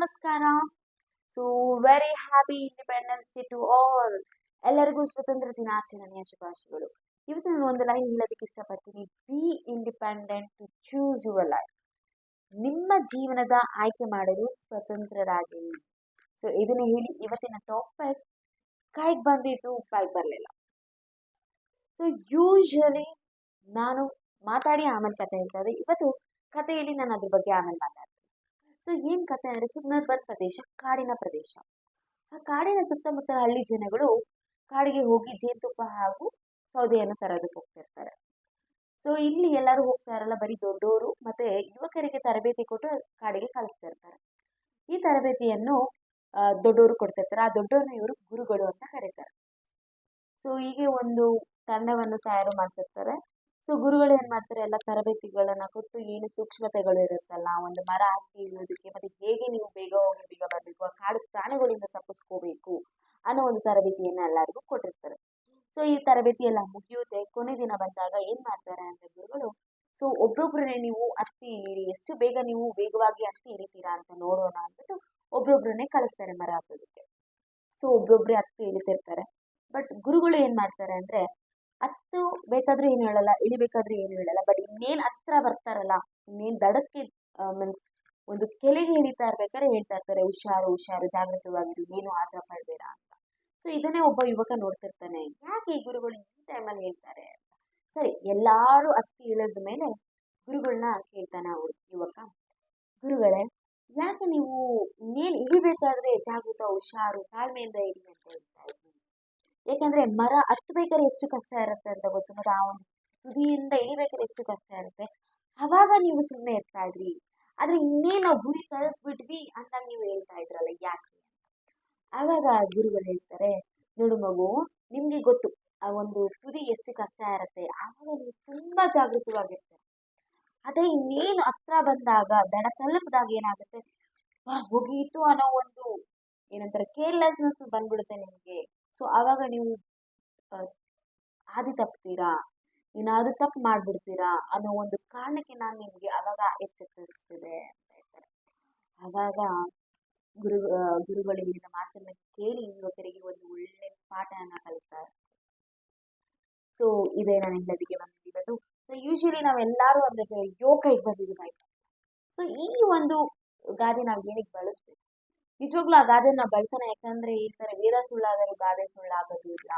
ನಮಸ್ಕಾರ. So very happy independence day to all ಎಲ್ಲರಿಗೂ ಸ್ವತಂತ್ರ ದಿನಾಚರಣೆಯ ಶುಭಾಶಯಗಳು. ಇವತ್ತು ನಾನು ಒಂದು ಲೈನ್ ಹೇಳೋದಕ್ಕೆ ಇಷ್ಟಪಡ್ತೀನಿ. Be independent to choose your life ನಿಮ್ಮ ಜೀವನದ ಆಯ್ಕೆ ಮಾಡಲು ಸ್ವತಂತ್ರರಾಗಿ ಸೊ ಇದನ್ನು ಹೇಳಿ ಇವತ್ತಿನ ಟಾಪಿಕ್ ಕೈಗೆ ಬಂದಿದ್ದು ಕೈಗೆ ಬರಲಿಲ್ಲ. ಸೊ ಯೂಶಲಿ ನಾನು ಮಾತಾಡಿ ಆಮೇಲೆ ಕತೆ ಹೇಳ್ತಾ ಇದ್ದೆ. ಇವತ್ತು ಕಥೆಯಲ್ಲಿ ನಾನು ಅದ್ರ ಬಗ್ಗೆ ಆಮೇಲೆ ಮಾತಾಡ್ತೀನಿ. ಸೊ ಏನು ಕತೆ ಅಂದ್ರೆ ಸುಂದರ್ಬನ್ ಪ್ರದೇಶ, ಕಾಡಿನ ಪ್ರದೇಶ. ಆ ಕಾಡಿನ ಸುತ್ತಮುತ್ತ ಹಳ್ಳಿ ಜನಗಳು ಕಾಡಿಗೆ ಹೋಗಿ ಜೇನುತುಪ್ಪ ಹಾಗೂ ಸೌದೆಯನ್ನು ತರೋದಕ್ಕೆ ಹೋಗ್ತಿರ್ತಾರೆ ಸೊ ಇಲ್ಲಿ ಎಲ್ಲರೂ ಹೋಗ್ತಾ ಇರಲ್ಲ, ಬರೀ ದೊಡ್ಡವರು ಮತ್ತೆ ಯುವಕರಿಗೆ ತರಬೇತಿ ಕೊಟ್ಟು ಕಾಡಿಗೆ ಕಳಿಸ್ತಿರ್ತಾರೆ ಈ ತರಬೇತಿಯನ್ನು ದೊಡ್ಡವರು ಕೊಡ್ತಿರ್ತಾರೆ ಆ ದೊಡ್ಡವರನ್ನ ಇವರು ಗುರುಗಳು ಅಂತ ಕರೀತಾರೆ. ಸೊ ಹೀಗೆ ಒಂದು ತಂಡವನ್ನು ತಯಾರು ಮಾಡ್ತಿರ್ತಾರೆ ಸೊ ಗುರುಗಳು ಏನು ಮಾಡ್ತಾರೆ? ಎಲ್ಲ ತರಬೇತಿಗಳನ್ನು ಕೊಟ್ಟು ಏನು ಸೂಕ್ಷ್ಮತೆಗಳು ಇರುತ್ತಲ್ಲ, ಒಂದು ಮರ ಹತ್ತಿ ಇಳಿಯೋದಕ್ಕೆ ಮತ್ತೆ ಹೇಗೆ ನೀವು ಬೇಗ ಹೋಗಿ ಬೇಗ ಬರಬೇಕು, ಆ ಕಾಡು ಪ್ರಾಣಿಗಳಿಂದ ತಪ್ಪಿಸ್ಕೋಬೇಕು ಅನ್ನೋ ಒಂದು ತರಬೇತಿಯನ್ನು ಎಲ್ಲರಿಗೂ ಕೊಟ್ಟಿರ್ತಾರೆ. ಸೊ ಈ ತರಬೇತಿ ಎಲ್ಲ ಮುಗಿಯುತ್ತೆ. ಕೊನೆ ದಿನ ಬಂದಾಗ ಏನು ಮಾಡ್ತಾರೆ ಅಂದ್ರೆ ಗುರುಗಳು ಸೊ ಒಬ್ಬೊಬ್ಬರನ್ನೇ ನೀವು ಹತ್ತಿ ಇಳಿ ಎಷ್ಟು ಬೇಗ ನೀವು ವೇಗವಾಗಿ ಹತ್ತಿ ಇಳಿತೀರಾ ಅಂತ ನೋಡೋಣ ಅಂದ್ಬಿಟ್ಟು ಒಬ್ಬೊಬ್ಬರನ್ನೇ ಕಳಿಸ್ತಾರೆ ಮರ ಹತ್ತೋದಕ್ಕೆ. ಸೊ ಒಬ್ಬೊಬ್ಬರೇ ಹತ್ತಿ ಇಳಿತಿರ್ತಾರೆ ಬಟ್ ಗುರುಗಳು ಏನು ಮಾಡ್ತಾರೆ ಅಂದ್ರೆ ಹತ್ತು ಬೇಕಾದ್ರೆ ಏನು ಹೇಳಲ್ಲ, ಇಳಿಬೇಕಾದ್ರೆ ಏನು ಹೇಳಲ್ಲ ಬಟ್ ಇನ್ನೇನ್ ಹತ್ರ ಬರ್ತಾರಲ್ಲ, ಇನ್ನೇನ್ ದಡಕ್ಕೆ ಮೀನ್ಸ್ ಒಂದು ಕೆಳಗೆ ಇಳಿತಾ ಇರ್ಬೇಕಾದ್ರೆ ಹೇಳ್ತಾ ಇರ್ತಾರೆ, ಹುಷಾರು ಹುಷಾರು ಜಾಗೃತವಾಗಿರು ಏನು ಆತರ ಪಡ್ಬೇಡ ಅಂತ. ಸೊ ಇದನ್ನೇ ಒಬ್ಬ ಯುವಕ ನೋಡ್ತಿರ್ತಾನೆ. ಯಾಕೆ ಈ ಗುರುಗಳು ಈ ಟೈಮಲ್ಲಿ ಹೇಳ್ತಾರೆ ಅಂತ? ಸರಿ, ಎಲ್ಲರೂ ಹತ್ತಿ ಇಳಿದ ಮೇಲೆ ಗುರುಗಳನ್ನ ಕೇಳ್ತಾನೆ ಅವ್ರು, ಯುವಕ. ಗುರುಗಳೇ, ಯಾಕೆ ನೀವು ಇನ್ನೇನು ಇಳಿಬೇಕಾದ್ರೆ ಜಾಗೃತ, ಹುಷಾರು, ತಾಳ್ಮೆಯಿಂದ ಇರಿ ಅಂತ ಹೇಳ್ತಾ ಯಾಕಂದ್ರೆ ಮರ ಹತ್ಬೇಕಾದ್ರೆ ಎಷ್ಟು ಕಷ್ಟ ಇರುತ್ತೆ ಅಂತ ಗೊತ್ತು. ಮತ್ತೆ ಆ ಒಂದು ತುದಿಯಿಂದ ಇಳಿಬೇಕಾದ್ರೆ ಎಷ್ಟು ಕಷ್ಟ ಇರುತ್ತೆ. ಅವಾಗ ನೀವು ಸುಮ್ಮನೆ ಇರ್ತಾ ಇದ್ರಿ. ಆದ್ರೆ ಇನ್ನೇನು ನಾವು ಗುರಿ ತಲುಪ್ಬಿಟ್ವಿ ಅಂತ ನೀವು ಹೇಳ್ತಾ ಇದ್ರಲ್ಲ, ಯಾಕೆ ಆವಾಗ ಗುರುಗಳು ಹೇಳ್ತಾರೆ, ನೋಡು ಮಗು, ನಿಮ್ಗೆ ಗೊತ್ತು, ಆ ಒಂದು ತುದಿ ಎಷ್ಟು ಕಷ್ಟ ಇರುತ್ತೆ. ಆವಾಗ ನೀವು ತುಂಬಾ ಜಾಗೃತವಾಗಿರ್ತಾರೆ. ಅದೇ ಇನ್ನೇನು ಹತ್ರ ಬಂದಾಗ, ದಡ ತಲುಪಿದಾಗ ಏನಾಗುತ್ತೆ? ವಾ ಮುಗೀತು ಅನ್ನೋ ಒಂದು ಏನಂತಾರೆ ಕೇರ್ಲೆಸ್ನೆಸ್ ಬಂದ್ಬಿಡುತ್ತೆ ನಿಮ್ಗೆ. ಸೊ ಆವಾಗ ನೀವು ಹಾದಿ ತಪ್ತೀರಾ? ಏನಾದ್ರು ತಪ್ಪು ಮಾಡ್ಬಿಡ್ತೀರಾ ಅನ್ನೋ ಒಂದು ಕಾರಣಕ್ಕೆ ನಾನು ನಿಮಗೆ ಆವಾಗ ಎಚ್ಚರಿಸ್ತಿದೆ ಅಂತ ಹೇಳ್ತಾರೆ. ಆವಾಗ ಗುರು ಗುರುಗಳು ಹೇಳಿದ ಮಾತನ್ನು ಕೇಳಿ ಯುವಕರಿಗೆ ಒಂದು ಒಳ್ಳೆ ಪಾಠನ ಕಲಿತಾರೆ. ಸೊ ಇದೇ ನಾನು ಹೇಳೋದಕ್ಕೆ ಬಂದಿರೋದು. ಸೊ ಯೂಶಲಿ ನಾವೆಲ್ಲರೂ ಅಂದ್ರೆ ಯೋಗಕ್ಕೆ ಬಂದಿದ್ದೀವಿ ಸೊ ಈ ಒಂದು ಗಾದೆ ನಾವು ಏನಕ್ಕೆ ಬಳಸ್ಬೇಕು? ನಿಜವಾಗ್ಲೂ ಆ ಗಾದೆನ ಬಳಸೋಣ, ಯಾಕಂದ್ರೆ ಈ ತರ ವೇದ ಸುಳ್ಳಾದರೂ ಗಾದೆ ಸುಳ್ಳಾಗೋದು ಇಲ್ಲ.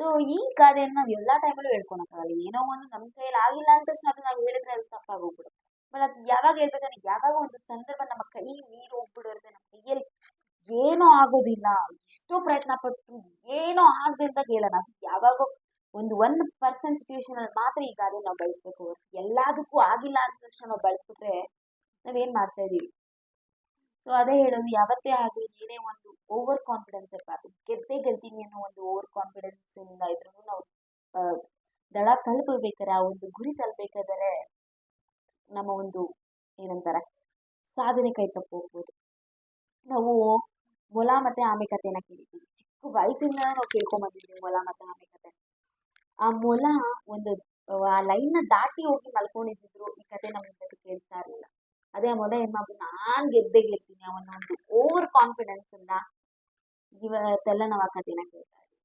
ಸೊ ಈ ಗಾದೆಯನ್ನು ನಾವು ಎಲ್ಲಾ ಟೈಮಲ್ಲೂ ಹೇಳ್ಕೊಳಕ್ಕಾಗಲ್ಲ ಏನೋ ಒಂದು ನಮ್ಮ ಕೈಯಲ್ಲಿ ಆಗಿಲ್ಲ ಅಂತ ಅದು ನಾವು ಹೇಳಿದ್ರೆ ಅದು ತಪ್ಪಾಗೋಗ್ಬಿಡುತ್ತೆ ಬಟ್ ಅದು ಯಾವಾಗ ಹೇಳ್ಬೇಕಂದ್ರೆ ಯಾವಾಗ ಒಂದು ಸಂದರ್ಭ ನಮ್ಮ ಕೈ ನೀರು ಹೋಗ್ಬಿಡೋದ್ರೆ ನಮ್ಮ ಕೈಯಲ್ಲಿ ಏನೂ ಆಗೋದಿಲ್ಲ. ಎಷ್ಟೋ ಪ್ರಯತ್ನ ಪಟ್ಟು ಏನೋ ಅಂತ ಹೇಳೋಣ. ಅದು ಯಾವಾಗೋ ಒಂದು ಒನ್ ಪರ್ಸೆಂಟ್ ಸಿಚುವೇಶನ್ ಅಲ್ಲಿ ಮಾತ್ರ ಈ ಗಾದೆ ನಾವು ಬಳಸ್ಬೇಕು ಎಲ್ಲದಕ್ಕೂ ಆಗಿಲ್ಲ ಅಂತ ತಕ್ಷಣ ನಾವು ಬಳಸ್ಬಿಟ್ರೆ ನಾವೇನ್ ಮಾಡ್ತಾ ಇದೀವಿ? ಸೊ ಅದೇ ಹೇಳೋದು, ಯಾವತ್ತೇ ಆಗಲಿ ಏನೇ ಒಂದು ಓವರ್ ಕಾನ್ಫಿಡೆನ್ಸ್ ಇರಬಾರ್ದು ಗೆದ್ದೇ ಗೆಲ್ತೀನಿ ಅನ್ನೋ ಒಂದು ಓವರ್ ಕಾನ್ಫಿಡೆನ್ಸ್ ಇಂದ ಇದ್ರೂ ನಾವು ದಡ ತಲುಪಬೇಕಾದ್ರೆ ಆ ಒಂದು ಗುರಿ ತಲುಪಬೇಕಾದರೆ ನಮ್ಮ ಒಂದು ಏನಂತಾರೆ, ಸಾಧನೆ ಕೈ ತಪ್ಪು ಹೋಗ್ಬೋದು. ನಾವು ಮೊಲ ಮತ್ತೆ ಆಮೆ ಕಥೆನ ಕೇಳಿದ್ದೀವಿ. ಚಿಕ್ಕ ವಯಸ್ಸಿಂದ ನಾವು ಕೇಳ್ಕೊಂಬಂದಿದ್ವಿ ಮೊಲ ಮತ್ತೆ ಆಮೆ ಕತೆ ಆ ಮೊಲ ಒಂದು, ಆ ಲೈನ್ನ ದಾಟಿ ಹೋಗಿ ಮಲ್ಕೊಂಡಿದ್ರು ಈ ಕತೆ ನಮ್ಗೆ ಕೇಳ್ತಾ ಇರಲಿಲ್ಲ. ಅದೇ ಮೊಲ ಏನ್ ಮಾಡ್ಬೋದು ನಾನ್ ಗೆದ್ದೇ ಗೆಲ್ತೀನಿ. ಅವನ ಒಂದು ಓವರ್ ಕಾನ್ಫಿಡೆನ್ಸ್ ಅನ್ನ ಇವತ್ತೆಲ್ಲ ನಾವು ಆ ಕಥೆನ ಕೇಳ್ತಾ ಇದ್ದೀವಿ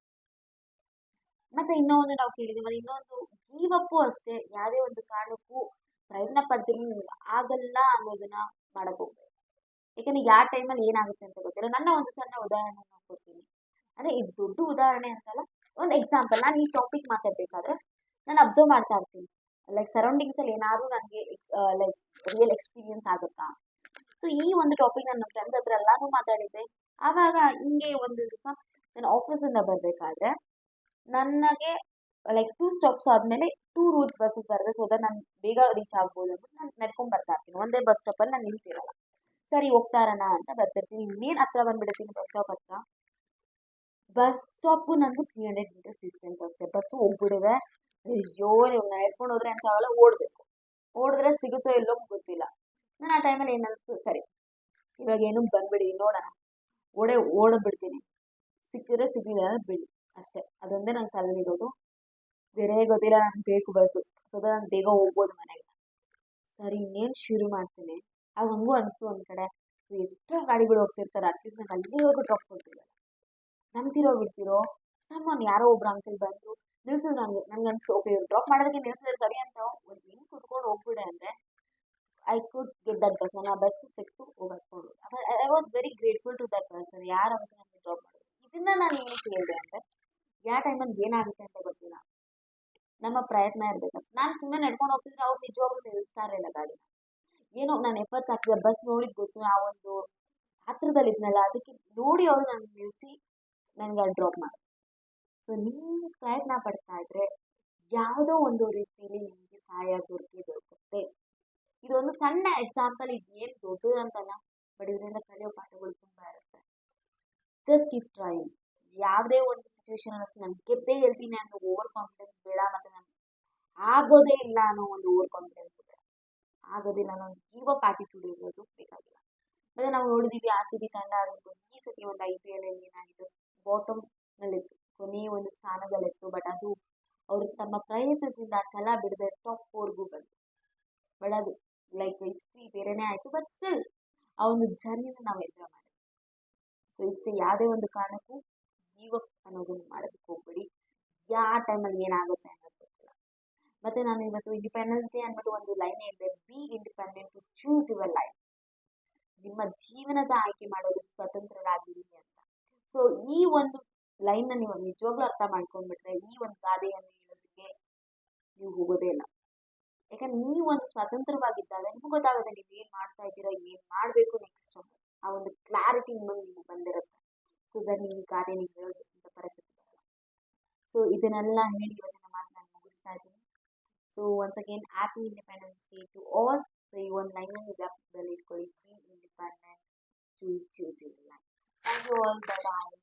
ಮತ್ತೆ ಇನ್ನೊಂದು ನಾವು ಕೇಳಿದೀವಿ ಇನ್ನೊಂದು ಜೀವಕ್ಕೂ ಅಷ್ಟೇ ಯಾವುದೇ ಒಂದು ಕಾರಣಕ್ಕೂ ಪ್ರಯತ್ನ ಪಡ್ತೀನಿ ಆಗಲ್ಲ ಅನ್ನೋದನ್ನ ಮಾಡಕ್ ಯಾಕಂದ್ರೆ ಯಾವ ಟೈಮಲ್ಲಿ ಏನಾಗುತ್ತೆ ಅಂತ ಗೊತ್ತಿಲ್ಲ. ನನ್ನ ಒಂದು ಸಣ್ಣ ಉದಾಹರಣೆ ಕೊಡ್ತೀನಿ. ಅಂದ್ರೆ ಇದು ದೊಡ್ಡ ಉದಾಹರಣೆ ಅಂತಲ್ಲ, ಒಂದು ಎಕ್ಸಾಂಪಲ್ ನಾನು ಈ ಟಾಪಿಕ್ ಮಾತಾಡ್ಬೇಕಾದ್ರೆ ನಾನು ಅಬ್ಸರ್ವ್ ಮಾಡ್ತಾ ಇರ್ತೀನಿ. ಲೈಕ್ ಸರೌಂಡಿಂಗ್ಸ್ ಅಲ್ಲಿ ಏನಾದ್ರು ನನಗೆ ಲೈಕ್ ರಿಯಲ್ ಎಕ್ಸ್ಪೀರಿಯನ್ಸ್ ಆಗುತ್ತಾ? ಸೊ ಈ ಒಂದು ಟಾಪಿಕ್ ನನ್ನ ಫ್ರೆಂಡ್ಸ್ ಹತ್ರ ಎಲ್ಲಾನು ಮಾತಾಡಿದ್ದೆ. ಆವಾಗ ಹಿಂಗೆ ಒಂದು ದಿವಸ ನಾನು ಆಫೀಸಿಂದ ಬರಬೇಕಾದ್ರೆ ನನಗೆ ಲೈಕ್ ಟೂ ಸ್ಟಾಪ್ಸ್ ಆದಮೇಲೆ ಟೂ ರೂಟ್ಸ್ ಬಸ್ಸಸ್ ಬರುತ್ತೆ. ಸೊ ದಟ್ ನಾನು ಬೇಗ ರೀಚ್ ಆಗ್ಬೋದು ಅಂದ್ಬಿಟ್ಟು ನಾನು ನಡ್ಕೊಂಡು ಬರ್ತಾ ಇರ್ತೀನಿ. ಒಂದೇ ಬಸ್ ಸ್ಟಾಪಲ್ಲಿ ನಾನು ನಿಲ್ತಿರಲ್ಲ ಸರಿ, ಹೋಗ್ತಾರಣ ಅಂತ ಬರ್ತಿರ್ತೀನಿ. ಇನ್ನೇನು ಹತ್ರ ಬಂದ್ಬಿಡ್ತೀನಿ ಬಸ್ ಸ್ಟಾಪ್ ಹತ್ರ. ಬಸ್ ಸ್ಟಾಪ್ ನನಗೂ ತ್ರೀ ಹಂಡ್ರೆಡ್ ಮೀಟರ್ಸ್ ಡಿಸ್ಟೆನ್ಸ್ ಅಷ್ಟೇ. ಬಸ್ಸು ಹೋಗ್ಬಿಡಿದೆ ಅಯ್ಯೋ, ನೀವು ನಡ್ಕೊಂಡು ಹೋದ್ರೆ ಅಂತ ಓಡಬೇಕು. ಓಡಿದ್ರೆ ಸಿಗುತ್ತೋ ಇಲ್ಲೋ ಗೊತ್ತಿಲ್ಲ. ನಾನು ಆ ಟೈಮಲ್ಲಿ ಏನು ಅನಿಸ್ತು? ಸರಿ. ಇವಾಗ ಏನು ಬಂದ್ಬಿಡಿ, ನೋಡೋಣ. ಓಡೇ ಓಡಬಿಡ್ತೀನಿ ಸಿಕ್ಕಿದ್ರೆ ಸಿಕ್ಕಿದೆ ಅಂದ್ರೆ ಬಿಡಿ. ಅಷ್ಟೇ. ಅದೊಂದೇ ನಂಗೆ ತಲೆಲಿರೋದು ಬೇರೆ ಗೊತ್ತಿಲ್ಲ ನಂಗೆ ಬೇಕು ಬಸ್ಸು. ಸೊ ನಾನು ಬೇಗ ಹೋಗ್ಬೋದು ಮನೆಗೆ. ಸರಿ, ಇನ್ನೇನು ಶುರು ಮಾಡ್ತೀನಿ. ಆಗ ಹಂಗೂ ಅನಿಸ್ತು ಒಂದು ಕಡೆ. ಎಷ್ಟೋ ಗಾಡಿಗಳು ಹೋಗ್ತಿರ್ತಾರೆ. ಅಟ್ಲೀಸ್ಟ್ ನಂಗೆ ಅಲ್ಲಿವರೆಗೂ ಡ್ರಾಪ್ ಕೊಡ್ತಿಲ್ಲ ನಂಬ್ತಿರೋ, ಬಿಡ್ತಿರೋ? ಸಮ್ಮನ್ ಯಾರೋ ಒಬ್ರು ಅಂಕಲ್ ಬಂದರು. ನಿಲ್ಸಿದ್ರು ನನಗೆ ನನಗೆ ಅನಿಸ್ತು ಓಕೆ ಡ್ರಾಪ್ ಮಾಡೋದಕ್ಕೆ ನಿಲ್ಸಿದ್ರೆ ಸರಿ ಅಂತ ಒಂದು ಹೆಂಗೆ ಕುತ್ಕೊಂಡು ಹೋಗ್ಬಿಡೆ ಅಂದರೆ I could get that person ನಾನು ಆ ಬಸ್ ಸಿಕ್ತು ಹೋಗ್ಕೊಂಡು I was very grateful to that person ಯಾರು ಅಂತ ನನಗೆ ಡ್ರಾಪ್ ಮಾಡೋದು ಇದನ್ನ ನಾನು ಏನಕ್ಕೆ ಹೇಳಿದೆ ಅಂದರೆ ಯಾವ ಟೈಮಲ್ಲಿ ಏನಾಗುತ್ತೆ ಅಂತ ಗೊತ್ತಿಲ್ಲ. ನಮ್ಮ ಪ್ರಯತ್ನ ಇರಬೇಕಂತ ನಾನು ಸುಮ್ಮನೆ ನಡ್ಕೊಂಡು ಹೋಗ್ತಿದ್ರೆ ಅವ್ರು ನಿಜವಾಗ್ಲೂ ನಿಲ್ಲಿಸ್ತಾ ಇರಲಿಲ್ಲ ಗಾಡಿನ. ಏನೋ ನಾನು ಎಫರ್ಟ್ಸ್ ಹಾಕಿದೆ ಬಸ್ ನೋಡಿದ್ ಗೊತ್ತು, ಆ ಒಂದು ಹತ್ರದಲ್ಲಿ ಇದ್ನಲ್ಲ, ಅದಕ್ಕೆ ನೋಡಿ ಅವ್ರು ನನಗೆ ನಿಲ್ಲಿಸಿ ನನಗೆ ಅಲ್ಲಿ ಡ್ರಾಪ್ ಮಾಡಿ. ಸೊ ನೀವು ಪ್ರಯತ್ನ ಪಡ್ತಾ ಇದ್ರೆ, ಯಾವುದೋ ಒಂದು ರೀತಿಯಲ್ಲಿ ನಿಮಗೆ ಸಹಾಯ ದೊರಕಿ ದೊರಕುತ್ತೆ ಇದೊಂದು ಸಣ್ಣ ಎಕ್ಸಾಂಪಲ್ ಇದು ಏನು ದೊಡ್ಡದು ಅಂತಲ್ಲ ಬಟ್ ಇದರಿಂದ ಕಲಿಯೋ ಪಾಠಗಳು ತುಂಬ ಇರುತ್ತೆ. ಜಸ್ಟ್ ಕೀಪ್ ಟ್ರೈಯಿಂಗ್ ಯಾವುದೇ ಒಂದು ಸಿಚುವೇಶನ್ ಅಷ್ಟು ನಾನು ಗೆದ್ದೇ ಗೆಲ್ತೀನಿ ಅನ್ನೋ ಓವರ್ ಕಾನ್ಫಿಡೆನ್ಸ್ ಬೇಡ ಮತ್ತು ನಾನು ಆಗೋದೇ ಇಲ್ಲ ಅನ್ನೋ ಒಂದು ಓವರ್ ಕಾನ್ಫಿಡೆನ್ಸ್ ಬೇಡ ಆಗೋದಿಲ್ಲ ಅನ್ನೋ ಜೀವ ಆಟಿಟ್ಯೂಡ್ ಇರೋದು ಬೇಕಾಗಿಲ್ಲ. ಮತ್ತೆ ನಾವು ನೋಡಿದೀವಿ ಆರ್ ಸಿ ಬಿ ತಂಡ ಆಗಿರ್ಬೋದು, ಈ ಸತಿ ಒಂದು ಐ ಪಿ ಎಲ್ ಅಲ್ಲಿ ಏನಾಗಿತ್ತು? ಬಾಟಮ್ನಲ್ಲಿತ್ತು ಕೊನೆಯ ಒಂದು ಸ್ಥಾನದಲ್ಲಿತ್ತು ಬಟ್ ಅದು ಅವರು ತಮ್ಮ ಪ್ರಯತ್ನದಿಂದ ಛಲ ಬಿಡದೆ ಟಾಪ್ ಫೋರ್ಗೂ ಬಂತು. ಬಟ್ ಅದು ಲೈಕ್ ಹಿಸ್ಟ್ರಿ ಬೇರೆನೇ ಆಯಿತು ಬಟ್ ಸ್ಟಿಲ್ ಆ ಒಂದು ಜರ್ನಿನ ನಾವು ಎಂಜಾಯ್ ಮಾಡಿದ್ವಿ. ಸೊ ಇಷ್ಟೇ ಯಾವುದೇ ಒಂದು ಕಾರಣಕ್ಕೂ ಗಿವ್ ಅನ್ನೋದನ್ನು ಮಾಡೋದಕ್ಕೆ ಹೋಗ್ಬೇಡಿ. ಯಾವ ಟೈಮಲ್ಲಿ ಏನಾಗುತ್ತೆ ಅನ್ನೋದು ಗೊತ್ತಿಲ್ಲ. ಮತ್ತು ನಾನು ಇವತ್ತು ಇಂಡಿಪೆಂಡೆನ್ಸ್ ಡೇ ಅಂದ್ಬಿಟ್ಟು ಒಂದು ಲೈನ್ ಇದೆ be independent to choose your life ನಿಮ್ಮ ಜೀವನದ ಆಯ್ಕೆ ಮಾಡೋದು ಸ್ವತಂತ್ರರಾಗಿರಿ ಅಂತ. ಸೊ ಈ ಒಂದು ಲೈನ್ನ ನೀವು ನಿಜವಾಗ್ಲೂ ಅರ್ಥ ಮಾಡ್ಕೊಂಡ್ಬಿಟ್ರೆ ಈ ಒಂದು ಗಾದೆಯನ್ನು ಹೇಳೋದಕ್ಕೆ ನೀವು ಹೋಗೋದೇ ಇಲ್ಲ. ಯಾಕಂದ್ರೆ ನೀವು ಒಂದು ಸ್ವತಂತ್ರವಾಗಿದ್ದಾಗ ನಿಮ್ಗೆ ಗೊತ್ತಾಗುತ್ತೆ ನೀವು ಏನು ಮಾಡ್ತಾ ಇದ್ದೀರಾ, ಏನು ಮಾಡಬೇಕು ನೆಕ್ಸ್ಟ್ ಆ ಒಂದು ಕ್ಲಾರಿಟಿ ನಿಮಗೆ ನಿಮಗೆ ಬಂದಿರುತ್ತೆ. ಸೊ ದಟ್ ಈ ಗಾದೆ ನೀವು ಹೇಳೋದಂಥ ಪರಿಸ್ಥಿತಿ ಸೊ ಇದನ್ನೆಲ್ಲ ಹೇಳಿ ಇವತ್ತಿನ ಮಾತು ನಾನು ಮುಗಿಸ್ತಾ ಇದ್ದೀನಿ. So once again happy independence day to all so ಈ ಒಂದು ಲೈನನ್ನು ಜ್ಞಾಪಕದಲ್ಲಿ ಇಟ್ಕೊಳ್ಳಿ. Be independent to choose your life thank you all bye